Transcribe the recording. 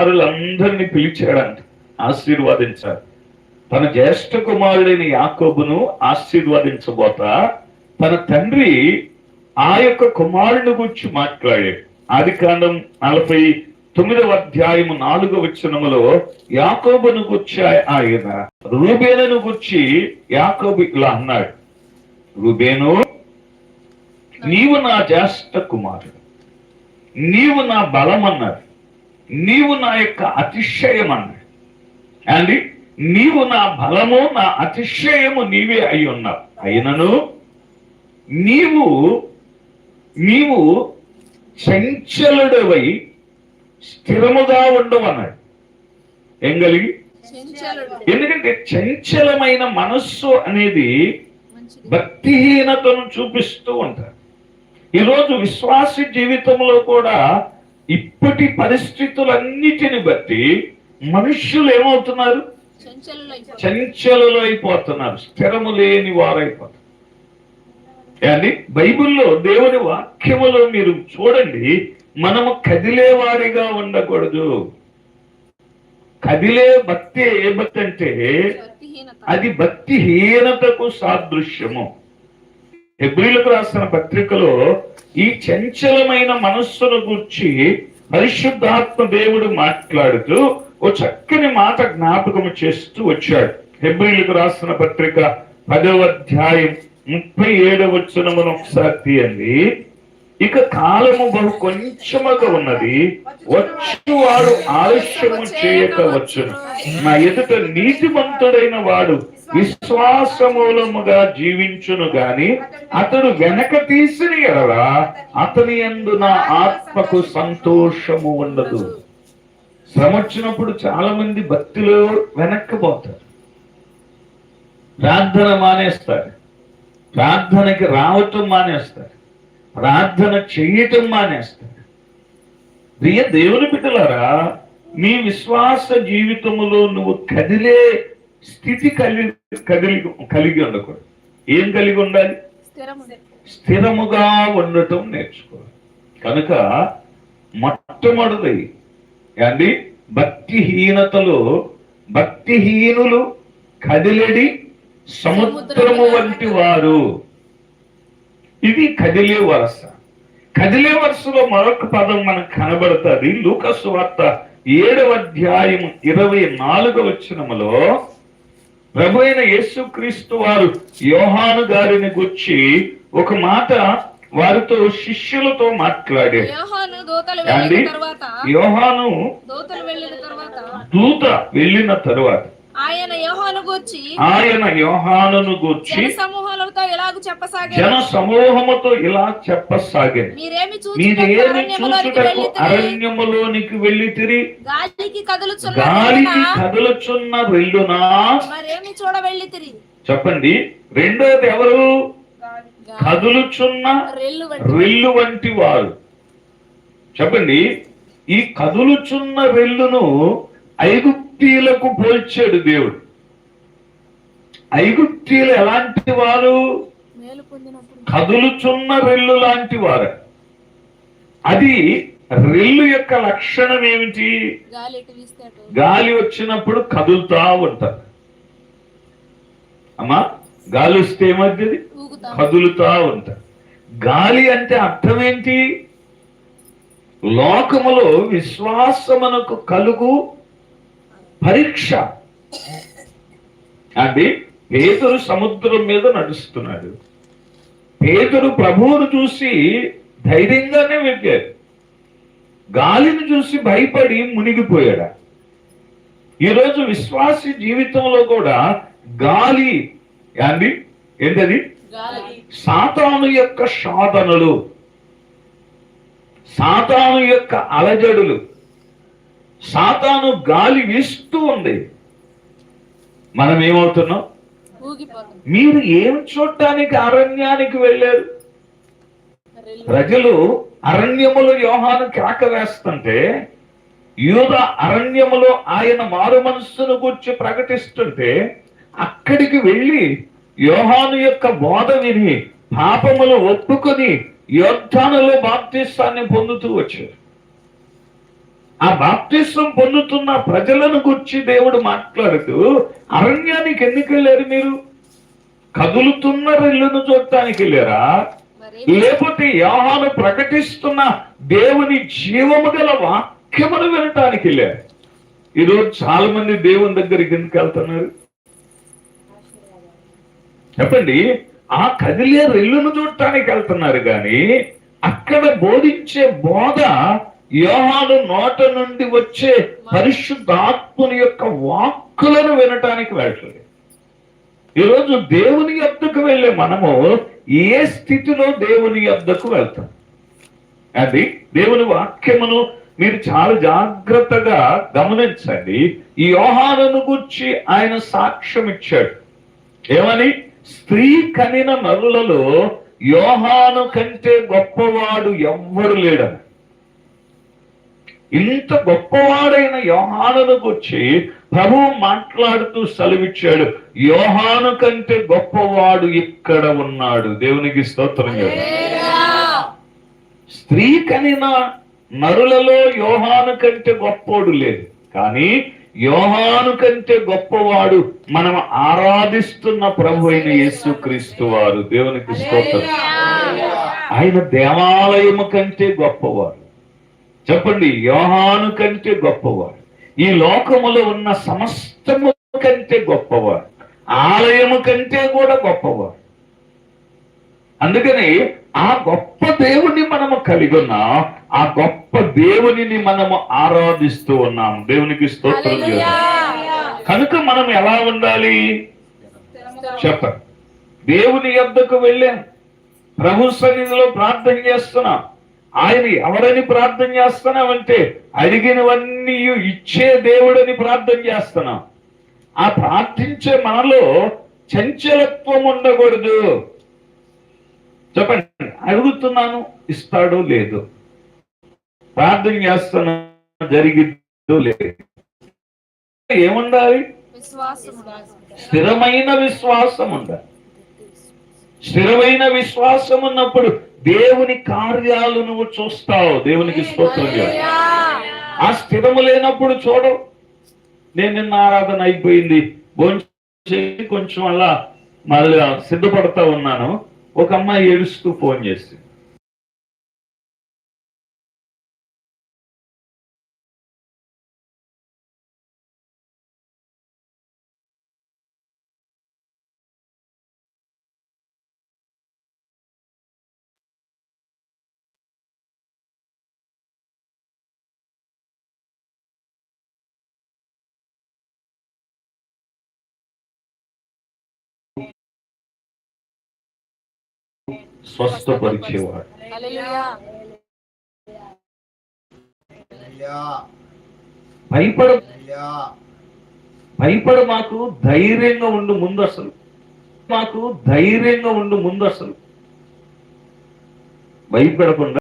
కుమారులందరినీ పిలిచాడంట ఆశీర్వాదించాడు. తన జ్యేష్ఠ కుమారుడైన యాకోబును ఆశీర్వదించబోతా తన తండ్రి ఆ యొక్క కుమారుని గురించి మాట్లాడాడు. ఆది కాండం నలభై తొమ్మిదవ అధ్యాయము నాలుగవ వచనములో యాకోబును గుర్చి ఆయన రూబేనును గుర్చి యాకోబు ఇలా అన్నాడు. రూబేను నీవు నా జ్యేష్ఠ కుమారుడు నీవు నా బలం అన్నాడు నీవు నా యొక్క అతిశయం అన్నాడు అండి నీవు నా బలము నా అతిశయము నీవే అయి ఉన్నావు. అయినను నీవు నీవు చంచలుడవై స్థిరముగా ఉండవు అన్నాడు ఏం కలిగి? ఎందుకంటే చంచలమైన మనస్సు అనేది భక్తిహీనతను చూపిస్తూ ఉంటారు. ఈరోజు విశ్వాస జీవితంలో కూడా ఇప్పటి పరిస్థితులన్నిటిని బట్టి మనుష్యులు ఏమవుతున్నారు? చెంచలులై అయిపోతున్నారు స్థిరము లేని వారైపోతున్నారు ఏమండి? బైబిల్లో దేవుని వాక్యములో మీరు చూడండి మనము కదిలే వారిగా ఉండకూడదు. కదిలే భక్తి ఏ భక్తి అంటే అది భక్తిహీనతకు సాదృశ్యము. హెబ్రిలకు రాసిన పత్రికలో ఈ చంచలమైన మనస్సును గుర్చి పరిశుద్ధాత్మ దేవుడు మాట్లాడుతూ ఓ చక్కని మాట జ్ఞాపకము చేస్తూ వచ్చాడు. హెబ్రిలకు రాసిన పత్రిక పదవ అధ్యాయం ముప్పై ఏడవ వచనమును ఒకసారి తీయండి. ఇక కాలము బహు కొంచెముగా ఉన్నది. వచ్చువాడు ఆలస్యము చేయక వచ్చును. నా ఎదుట నీతిమంతుడైన వాడు విశ్వాసమూలముగా జీవించును గాని అతడు వెనక తీసిన ఎడల అతని యందు నా ఆత్మకు సంతోషము ఉండదు. శ్రమ వచ్చినప్పుడు చాలా మంది భక్తిలో వెనక్కిపోతారు ప్రార్థన మానేస్తారు. ప్రార్థనకి రావటం మానేస్తారు. ప్రార్థన చేయటం మానేస్తారు. ప్రియ దేవుని బిడ్డలారా నీ విశ్వాస జీవితములో నువ్వు కదిలే స్థితి కలిగి కదిలి కలిగి ఉండకూడదు. ఏం కలిగి ఉండాలి? స్థిరము స్థిరముగా ఉండటం నేర్చుకోవాలి. కనుక మొట్టమొదటి అండి భక్తిహీనతలో భక్తిహీనులు కదిలెడి సముద్రము వంటి వారు. ఇది కదిలే వరస. కదిలే వరుసలో మరొక పదం మనకు కనబడుతుంది. లూకసు వార్త ఏడవ అధ్యాయం ఇరవై నాలుగవ వచనములో ప్రభు అయిన యేసుక్రీస్తు వారు యోహాను గారిని గుర్చి ఒక మాట వారితో శిష్యులతో మాట్లాడారు. యోహాను దూత వెళ్ళిన తరువాత ఆయన గూర్చి ఆయన యోహానును గూర్చి జన సమూహాలతో ఎలాగ చెప్పసాగారు? జన సమూహముతో ఇలా చెప్పసాగాను మీరేమి చూచుటకు అరణ్యములోనికి వెళ్ళి తిరిగి? గాలికి కదులుచున్న గాలికి? కదులుచున్న వెళ్ళునా? మరేమి చూడ వెళ్ళి చెప్పండి. రెండోది ఎవరు? కదులుచున్న రెల్లు వంటి రెల్లు వంటి వారు చెప్పండి. ఈ కదులుచున్న రెల్లును ఐగుప్తీలకు పోల్చాడు దేవుడు. ఐగుప్తీలు ఎలాంటి వారు? కదులుచున్న రెల్లు లాంటి వారు. అది రెల్లు యొక్క లక్షణం ఏమిటి? గాలి వచ్చినప్పుడు కదులుతా ఉంటారు. అమ్మా గాలి వస్తే ఏమవుతుంది? కదులుతా ఉంటారు. గాలి అంటే అర్థం ఏంటి? లోకములో విశ్వాసమునకు కలుగు పరీక్ష. అండి పేదరు సముద్రం మీద నడుస్తున్నాడు. పేదరు ప్రభువును చూసి ధైర్యంగానే వెళ్ళాడు. గాలిని చూసి భయపడి మునిగిపోయాడు. ఈరోజు విశ్వాసి జీవితంలో కూడా గాలి అండి ఏంటది? సాతాను యొక్క శోధనలు సాతాను యొక్క అలజడులు సాతాను గాలి వీస్తూ ఉంది. మనం ఏమవుతున్నాం మీరు ఏం చూడటానికి అరణ్యానికి వెళ్ళారు? ప్రజలు అరణ్యములో యోహాను కేక వేస్తుంటే యూద అరణ్యములో ఆయన మారు మనస్సును గురించి ప్రకటిస్తుంటే అక్కడికి వెళ్ళి యోహాను యొక్క బోధ విని పాపములు ఒప్పుకొని యోద్ధానులో బాప్తిస్తాన్ని పొందుతూ వచ్చారు. ఆ బాప్తిస్వం పొందుతున్న ప్రజలను గురించి దేవుడు మాట్లాడుతూ అరణ్యానికి ఎందుకు వెళ్ళారు మీరు? కదులుతున్న రెల్లును చూడటానికి వెళ్ళారా? లేకపోతే యోహాను ప్రకటిస్తున్న దేవుని జీవము గల వాక్యమును వినటానికి వెళ్ళారు. ఈరోజు చాలా మంది దేవుని దగ్గరికి ఎందుకు వెళ్తున్నారు? చెప్పండి ఆ కదిలే రెల్లును చూడటానికి వెళ్తున్నారు కానీ అక్కడ బోధించే బోధ యోహాను నోట నుండి వచ్చే పరిశుద్ధాత్ముని యొక్క వాక్కులను వినటానికి వెళ్ళట్లేదు ఈరోజు దేవుని యొద్దకు వెళ్ళే మనము ఏ స్థితిలో దేవుని యొద్దకు వెళ్తాం? అది దేవుని వాక్యమును మీరు చాలా జాగ్రత్తగా గమనించండి. ఈ యోహాలను గురించి ఆయన సాక్ష్యం ఇచ్చాడు. ఏమని? స్త్రీ కనిన నరులలో యోహాను కంటే గొప్పవాడు ఎవ్వడు లేడని. ఇంత గొప్పవాడైన యోహానును గురించి ప్రభువు మాట్లాడుతూ సెలవిచ్చాడు. యోహాను కంటే గొప్పవాడు ఇక్కడ ఉన్నాడు. దేవునికి స్తోత్రం. స్త్రీ కనిన నరులలో యోహాను కంటే గొప్పోడు లేదు. కానీ యోహాను కంటే గొప్పవాడు మనం ఆరాధిస్తున్న ప్రభు అయిన యేసు క్రీస్తు వారు. దేవునికి స్తోత్రం. ఆయన దేవాలయము కంటే గొప్పవాడు. చెప్పండి యోహాను కంటే గొప్పవాడు. ఈ లోకములో ఉన్న సమస్తము కంటే గొప్పవాడు. ఆలయము కంటే కూడా గొప్పవాడు. అందుకని ఆ గొప్ప దేవుని మనము కలిగి ఉన్నాం ఆ గొప్ప దేవునిని మనము ఆరాధిస్తూ ఉన్నాం దేవునికి స్తోత్రం కనుక మనం ఎలా ఉండాలి? చెప్పండి. దేవుని యొద్దకు వెళ్ళాం. ప్రభు సన్నిధిలో ప్రార్థన చేస్తున్నాం. ఆయన ఎవరని ప్రార్థన చేస్తున్నామంటే అడిగినవన్నీ ఇచ్చే దేవుడని ప్రార్థన చేస్తున్నాం. ఆ ప్రార్థించే మనలో చంచలత్వం ఉండకూడదు. చెప్పండి అడుగుతున్నాను ఇస్తాడో లేదు. ప్రార్థన చేస్తున్నా జరిగిద్దో లేదు. ఏముండాలి? స్థిరమైన విశ్వాసం ఉండాలి. స్థిరమైన విశ్వాసం ఉన్నప్పుడు దేవుని కార్యాలు నువ్వు చూస్తావు. దేవునికి స్తోత్రం చేయాలి. ఆ స్థిరము లేనప్పుడు చూడవు నేను నిన్న ఆరాధన అయిపోయింది. భోంచేసి కొంచెం అలా మళ్ళీ సిద్ధపడతా ఉన్నాను. ఒక అమ్మాయి ఏడుస్తూ ఫోన్ చేసి స్వస్థపరిచేవాడు. హల్లెలూయా. భయపడ భయపడ మాకు ధైర్యంగా ఉండు ముందు అసలు మాకు ధైర్యంగా ఉండు ముందు అసలు భయపడకుండా